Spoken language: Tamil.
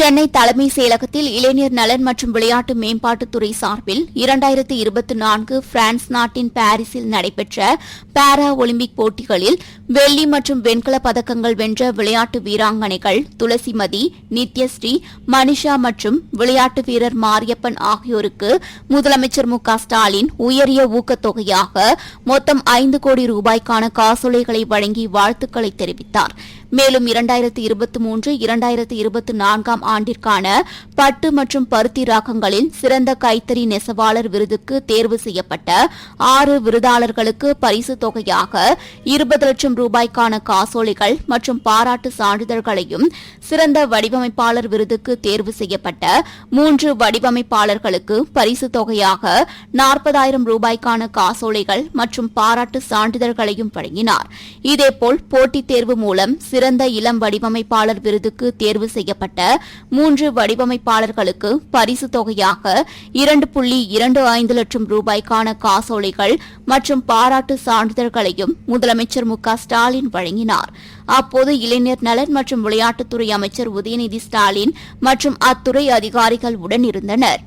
சென்னை தலைமை செயலகத்தில் இளைஞர் நலன் மற்றும் விளையாட்டு மேம்பாட்டுத்துறை சார்பில் இரண்டாயிரத்து இருபத்தி நான்கு பிரான்ஸ் நாட்டின் பாரிஸில் நடைபெற்ற பாரா ஒலிம்பிக் போட்டிகளில் வெள்ளி மற்றும் வெண்கலப் பதக்கங்கள் வென்ற விளையாட்டு வீராங்கனைகள் துளசிமதி நித்யஸ்ரீ மனிஷா மற்றும் விளையாட்டு வீரர் மாரியப்பன் ஆகியோருக்கு முதலமைச்சர் மு ஸ்டாலின் உயரிய ஊக்கத்தொகையாக மொத்தம் ஐந்து கோடி ரூபாய்க்கான காசோலைகளை வழங்கி வாழ்த்துக்களை தெரிவித்தார். மேலும் இரண்டாயிரத்தி இருபத்தி மூன்று இரண்டாயிரத்தி இருபத்தி நான்காம் ஆண்டிற்கான பட்டு மற்றும் பருத்தி ராகங்களில் சிறந்த கைத்தறி நெசவாளர் விருதுக்கு தேர்வு செய்யப்பட்ட ஆறு விருதாளர்களுக்கு பரிசு தொகையாக இருபது லட்சம் ரூபாய்க்கான காசோலைகள் மற்றும் பாராட்டு சான்றிதழ்களையும் சிறந்த வடிவமைப்பாளர் விருதுக்கு தேர்வு செய்யப்பட்ட மூன்று வடிவமைப்பாளர்களுக்கு பரிசு தொகையாக நாற்பதாயிரம் ரூபாய்க்கான காசோலைகள் மற்றும் பாராட்டு சான்றிதழ்களையும் வழங்கினார். இதேபோல் போட்டித் தேர்வு மூலம் சிறந்த இளம் வடிவமைப்பாளர் விருதுக்கு தேர்வு செய்யப்பட்ட மூன்று வடிவமைப்பாளர்களுக்கு பரிசு தொகையாக இரண்டு புள்ளி இரண்டு ஐந்து லட்சம் ரூபாய்க்கான காசோலைகள் மற்றும் பாராட்டு சான்றிதழ்களையும் முதலமைச்சர் மு ஸ்டாலின் வழங்கினார். அப்போது இளைஞர் நலன் மற்றும் விளையாட்டுத்துறை அமைச்சர் உதயநிதி ஸ்டாலின் மற்றும் அத்துறை அதிகாரிகள் உடன் இருந்தனர்.